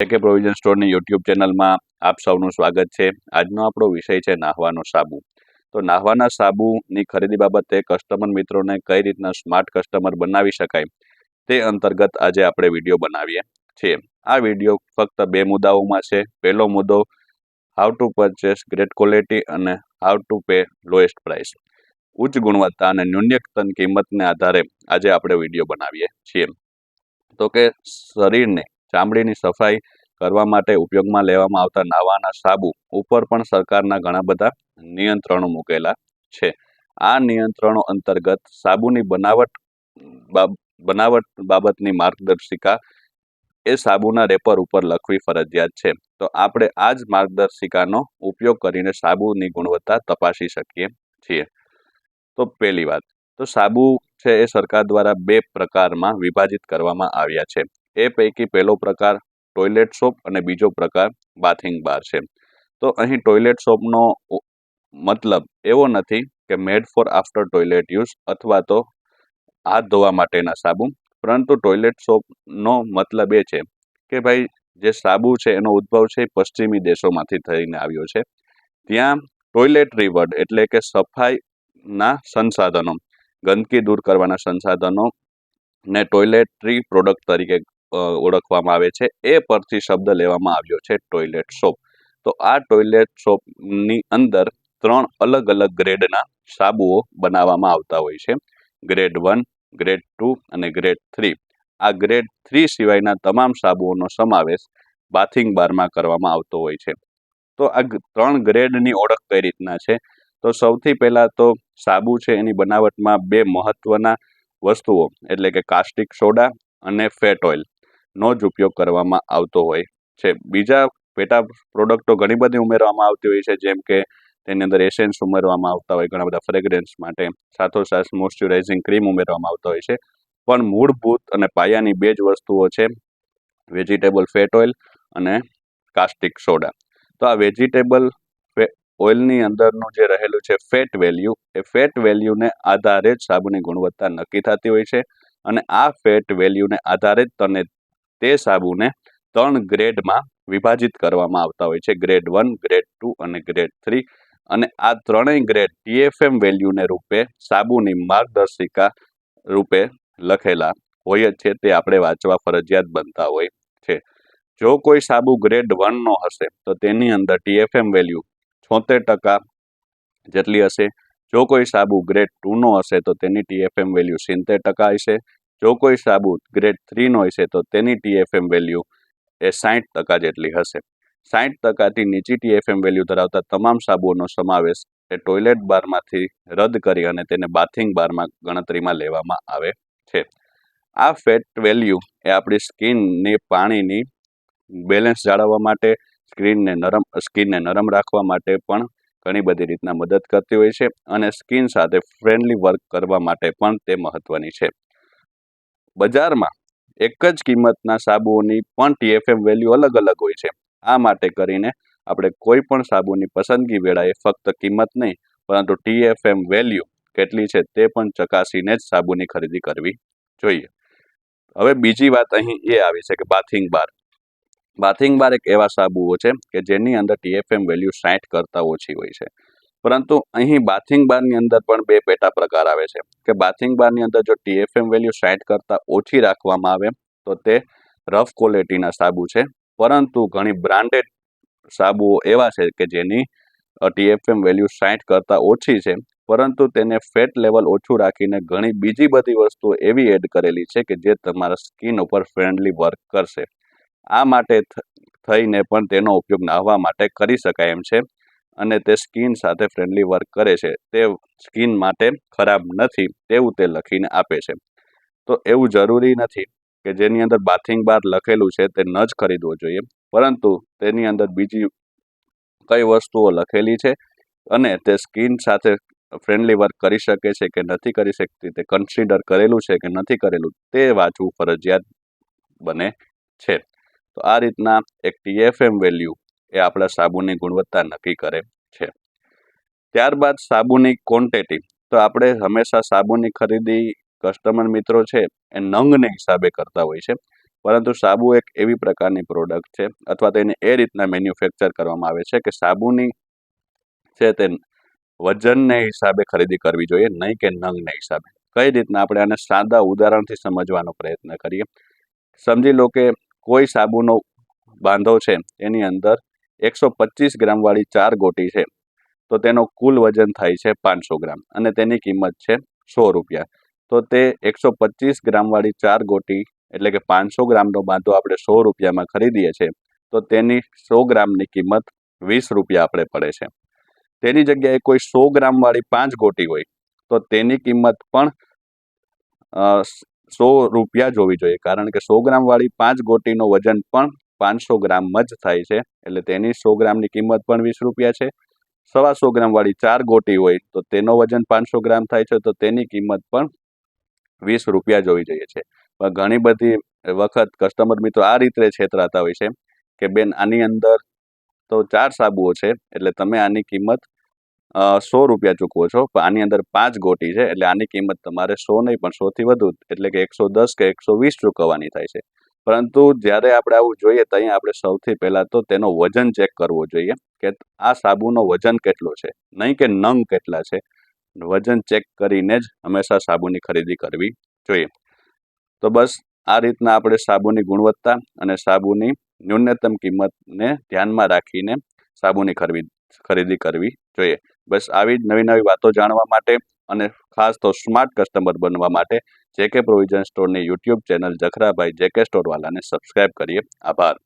કે પ્રોવિઝન સ્ટોરની યુટ્યુબ ચેનલમાં આપ સૌનું સ્વાગત છે. આજનો આપણો વિષય છે નાહવાનો સાબુ. તો નાહવાના સાબુની ખરીદી બાબતે કસ્ટમર મિત્રોને કઈ રીતના સ્માર્ટ કસ્ટમર બનાવી શકાય તે અંતર્ગત આજે આપણે વીડિયો બનાવીએ છીએ. આ વીડિયો ફક્ત બે મુદ્દાઓમાં છે. પહેલો મુદ્દો how to purchase great quality અને how to pay lowest price ઉચ્ચ ગુણવત્તા અને ન્યૂનતમ કિંમતને આધારે આજે આપણે વીડિયો બનાવીએ છીએ. તો કે શરીરને ચામડીની સફાઈ કરવા માટે ઉપયોગમાં લેવામાં આવતા નાવાના સાબુ ઉપર પણ સરકારના ઘણા બધા નિયંત્રણો મૂકેલા છે. આ નિયંત્રણો અંતર્ગત સાબુની બનાવટ બનાવટ બાબતની માર્ગદર્શિકા એ સાબુના રેપર ઉપર લખવી ફરજિયાત છે. તો આપણે આ જ માર્ગદર્શિકાનો ઉપયોગ કરીને સાબુની ગુણવત્તા તપાસી શકીએ છીએ. તો પહેલી વાત, તો સાબુ છે એ સરકાર દ્વારા બે પ્રકારમાં વિભાજિત કરવામાં આવ્યા છે. એ પૈકી પહેલો પ્રકાર ટોયલેટ સોપ અને બીજો પ્રકાર બાથિંગ બાર છે. તો અહીં ટોયલેટ સોપનો મતલબ એવો નથી કે made for after toilet use અથવા તો હાથ ધોવા માટેના સાબુ. પરંતુ ટોયલેટ સોપનો મતલબ એ છે કે ભાઈ જે સાબુ છે એનો ઉદ્ભવ છે એ પશ્ચિમી દેશોમાંથી થઈને આવ્યો છે. ત્યાં ટોયલેટરી વર્ડ એટલે કે સફાઈના સંસાધનો, ગંદકી દૂર કરવાના સંસાધનો ને ટોયલેટરી પ્રોડક્ટ તરીકે ઓળખવામાં આવે છે. એ પરથી શબ્દ લેવામાં આવ્યો છે ટોયલેટ સોપ તો આ ટોયલેટ સોપની અંદર ત્રણ અલગ અલગ ગ્રેડના સાબુઓ બનાવવામાં આવતા હોય છે. ગ્રેડ વન ગ્રેડ ટુ અને ગ્રેડ થ્રી આ ગ્રેડ થ્રી સિવાયના તમામ સાબુઓનો સમાવેશ બાથિંગ બારમાં કરવામાં આવતો હોય છે. તો આ ત્રણ ગ્રેડની ઓળખ કઈ રીતના છે? તો સૌથી પહેલાં તો સાબુ છે એની બનાવટમાં બે મહત્ત્વના વસ્તુઓ, એટલે કે કાસ્ટિક સોડા અને ફેટ ઓઇલ નો જ ઉપયોગ કરવામાં આવતો હોય છે. બીજા પેટા પ્રોડક્ટો ઘણી બધી ઉમેરવામાં આવતી હોય છે, જેમ કે તેની અંદર એસેન્સ ઉમેરવામાં આવતા હોય, ઘણા બધા ફ્રેગ્રન્સ માટે સાથોસાથ મોઇશ્ચરાઇઝિંગ ક્રીમ ઉમેરવામાં આવતા હોય છે. પણ મૂળભૂત અને પાયાની બે જ વસ્તુઓ છે વેજીટેબલ ફેટ ઓઇલ અને કાસ્ટિક સોડા તો આ વેજીટેબલ ઓઇલની અંદરનું જે રહેલું છે ફેટ વેલ્યુ એ ફેટ વેલ્યુને આધારે જ સાબુની ગુણવત્તા નક્કી થતી હોય છે અને આ ફેટ વેલ્યુને આધારે જ તને તે સાબુને ત્રણ ગ્રેડમાં વિભાજિત કરવામાં આવતા હોય છે. ગ્રેડ વન, ગ્રેડ ટુ અને ગ્રેડ થ્રી. અને આ ત્રણેય ગ્રેડ ટીએફએમ વેલ્યુને રૂપે સાબુની માર્ગદર્શિકા રૂપે લખેલા હોય જ છે તે આપણે વાંચવા ફરજિયાત બનતા હોય છે. જો કોઈ સાબુ ગ્રેડ વનનો હશે, તો તેની અંદર ટીએફએમ વેલ્યુ છોતેર ટકા જેટલી હશે. જો કોઈ સાબુ ગ્રેડ ટુનો હશે, તો તેની ટીએફએમ વેલ્યુ સિત્તેર ટકા હશે. જો કોઈ સાબુ ગ્રેડ થ્રીનો હશે, તો તેની ટીએફએમ વેલ્યુ એ સાઠ ટકા જેટલી હશે. સાઠ ટકાથી નીચી ટીએફએમ વેલ્યુ ધરાવતા તમામ સાબુઓનો સમાવેશ એ ટોયલેટ બારમાંથી રદ કરી અને તેને બાથિંગ બારમાં ગણતરીમાં લેવામાં આવે છે. આ ફેટ વેલ્યુ એ આપણી સ્કિનની પાણીની બેલેન્સ જાળવવા માટે સ્કિનને નરમ સ્કિનને નરમ રાખવા માટે પણ ઘણી બધી રીતના મદદ કરતી હોય છે અને સ્કિન સાથે ફ્રેન્ડલી વર્ક કરવા માટે પણ તે મહત્ત્વની છે. બજારમાં એક જ કિંમતના સાબુઓની પણ ટીએફએમ વેલ્યુ અલગ અલગ હોય છે. આ માટે કરીને આપણે કોઈ પણ સાબુની પસંદગી વેળાએ ફક્ત કિંમત નહીં, પરંતુ ટીએફએમ વેલ્યુ કેટલી છે તે પણ ચકાસીને જ સાબુની ખરીદી કરવી જોઈએ. હવે બીજી વાત અહીં એ આવી છે કે બાથિંગ બાર બાથિંગ બાર એક એવા સાબુઓ છે કે જેની અંદર ટીએફએમ વેલ્યુ સાઠ કરતાં ઓછી હોય છે. પરંતુ અહીં બાથિંગ બારની અંદર પણ બે પેટા પ્રકાર આવે છે. કે બાથિંગ બારની અંદર જો ટીએફએમ વેલ્યુ સાઠ કરતાં ઓછી રાખવામાં આવે, તો તે રફ ક્વોલિટીના સાબુ છે. પરંતુ ઘણી બ્રાન્ડેડ સાબુઓ એવા છે કે જેની ટીએફએમ વેલ્યુ સાઠ કરતાં ઓછી છે. પરંતુ તેને ફેટ લેવલ ઓછું રાખીને ઘણી બીજી બધી વસ્તુઓ એવી એડ કરેલી છે કે જે તમારા સ્કિન ઉપર ફ્રેન્ડલી વર્ક કરશે. આ માટે થઈને પણ તેનો ઉપયોગ નાહવા માટે કરી શકાય એમ છે. અને તે સ્કિન સાથે ફ્રેન્ડલી વર્ક કરે છે. તે સ્કિન માટે ખરાબ નથી તેવું તે લખીને આપે છે. તો એવું જરૂરી નથી કે જેની અંદર બાથિંગ બાર લખેલું છે તે ન જ ખરીદવો જોઈએ. પરંતુ તેની અંદર બીજી કઈ વસ્તુઓ લખેલી છે અને તે સ્કિન સાથે ફ્રેન્ડલી વર્ક કરી શકે છે કે નથી કરી શકતી તે કન્સિડર કરેલું છે કે નથી કરેલું તે વાંચવું ફરજિયાત બને છે. તો આ રીતના એક ટીએફએમ વેલ્યુ એ આપણા સાબુની ગુણવત્તા નક્કી કરે છે. ત્યારબાદ સાબુની ક્વોન્ટિટી તો આપણે હંમેશા સાબુની ખરીદી કસ્ટમર મિત્રો છે એ નંગને હિસાબે કરતા હોય છે. પરંતુ સાબુ એક એવી પ્રકારની પ્રોડક્ટ છે અથવા તો એને એ રીતના મેન્યુફેક્ચર કરવામાં આવે છે કે સાબુની છે તે વજનને હિસાબે ખરીદી કરવી જોઈએ, નહીં કે નંગને હિસાબે. કઈ રીતના આપણે આને સાદા ઉદાહરણથી સમજવાનો પ્રયત્ન કરીએ? સમજી લો કે કોઈ સાબુનો બાંધો છે, એની અંદર એકસો પચીસ ગ્રામવાળી ચાર ગોટી છે. તો તેનો કુલ વજન થાય છે પાંચસો ગ્રામ અને તેની કિંમત છે સો રૂપિયા. તો તે એકસો પચીસ ગ્રામવાળી ચાર ગોટી એટલે કે પાંચસો ગ્રામનો બાંધો આપણે સો રૂપિયામાં ખરીદીએ છીએ, તો તેની સો ગ્રામની કિંમત વીસ રૂપિયા આપણે પડે છે. તેની જગ્યાએ કોઈ સો ગ્રામવાળી પાંચ ગોટી હોય, તો તેની કિંમત પણ સો રૂપિયા જ હોવી જોઈએ, કારણ કે સો ગ્રામવાળી પાંચ ગોટીનો વજન પણ પાંચસો ગ્રામ જ થાય છે, એટલે તેની સો ગ્રામની કિંમત પણ વીસ રૂપિયા છે. સવા સો ગ્રામવાળી ચાર ગોટી હોય તો તેનો વજન પાંચસો ગ્રામ થાય છે, તો તેની કિંમત પણ વીસ રૂપિયા જોવી જોઈએ છે. ઘણી બધી વખત કસ્ટમર મિત્રો આ રીતે છેતરાતા હોય છે કે બેન આની અંદર તો ચાર સાબુઓ છે, એટલે તમે આની કિંમત સો રૂપિયા ચૂકવો છો, પણ આની અંદર પાંચ ગોટી છે, એટલે આની કિંમત તમારે સો નહીં, પણ સોથી વધુ, એટલે કે એકસો દસ કે એકસો વીસ ચૂકવવાની થાય છે. પરંતુ જ્યારે આપણે આવું જોઈએ તો અહીંયા આપણે સૌથી પહેલાં તો તેનો વજન ચેક કરવો જોઈએ કે આ સાબુનો વજન કેટલો છે. નહીં કે નંગ કેટલા છે. વજન ચેક કરીને જ હંમેશા સાબુની ખરીદી કરવી જોઈએ. તો બસ આ રીતના આપણે સાબુની ગુણવત્તા અને સાબુની ન્યૂનતમ કિંમતને ધ્યાનમાં રાખીને સાબુની ખરીદી ખરીદી કરવી જોઈએ. બસ આવી જ નવી નવી વાતો જાણવા માટે અને ખાસ તો સ્માર્ટ કસ્ટમર બનવા માટે જેકે provision સ્ટોરની YouTube channel Jakhrabhai J K સ્ટોરવાલાને subscribe કરીએ. આભાર.